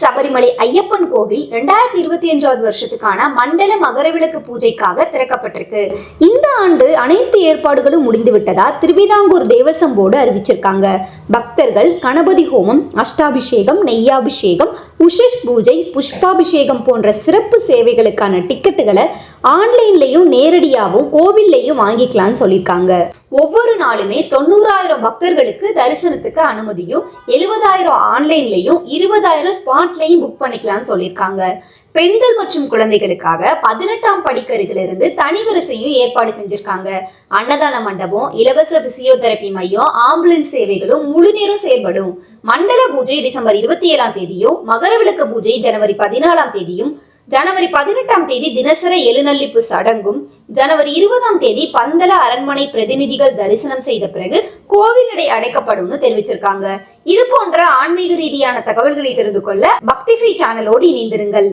சபரிமலை ஐயப்பன் கோவில் ரெண்டாயிரத்தி இருபத்தி அஞ்சாவது வருஷத்துக்கான மண்டல மகரவிளக்கு பூஜைக்காக திறக்கப்பட்டிருக்கு. இந்த ஆண்டு அனைத்து ஏற்பாடுகளும் முடிந்து விட்டதா திருவிதாங்கூர் தேவசம் போர்டு அறிவிச்சிருக்காங்க. பக்தர்கள் கணபதி ஹோமம் அஷ்டாபிஷேகம் நெய்யாபிஷேகம் உஷஸ் பூஜை புஷ்பாபிஷேகம் போன்ற சிறப்பு சேவைகளுக்கான டிக்கெட்டுகளை ஆன்லைன்லையும் நேரடியாகவும் கோவில்லையும் வாங்கிக்கலாம்னு சொல்லியிருக்காங்க. ஒவ்வொரு நாளுமே தொண்ணூறாயிரம் பக்தர்களுக்கு தரிசனத்துக்கு அனுமதியும் எழுபதாயிரம் ஆன்லைன்லையும் இருபதாயிரம் ஸ்பாட்லையும் புக் பண்ணிக்கலாம்னு சொல்லியிருக்காங்க. பெண்கள் மற்றும் குழந்தைகளுக்காக பதினெட்டாம் படிக்கறிகளிலிருந்து தனி வரிசையும் ஏற்பாடு செஞ்சிருக்காங்க. அன்னதான மண்டபம் இலவச பிசியோதெரபி மையம் ஆம்புலன்ஸ் சேவைகளும் முழு நேரம் செயல்படும். மண்டல பூஜை டிசம்பர் இருபத்தி ஏழாம் தேதியும் மகர விளக்கு பூஜை ஜனவரி பதினாலாம் தேதியும் ஜனவரி பதினெட்டாம் தேதி தினசர எழுநள்ளிப்பு சடங்கும் ஜனவரி இருபதாம் தேதி பந்தல அரண்மனை பிரதிநிதிகள் தரிசனம் செய்த பிறகு கோவில் நடை அடைக்கப்படும்னு தெரிவிச்சிருக்காங்க. இது போன்ற ஆன்மீக ரீதியான தகவல்களை தெரிந்து கொள்ள பக்திஃபை சேனலோடு இணைந்திருங்கள்.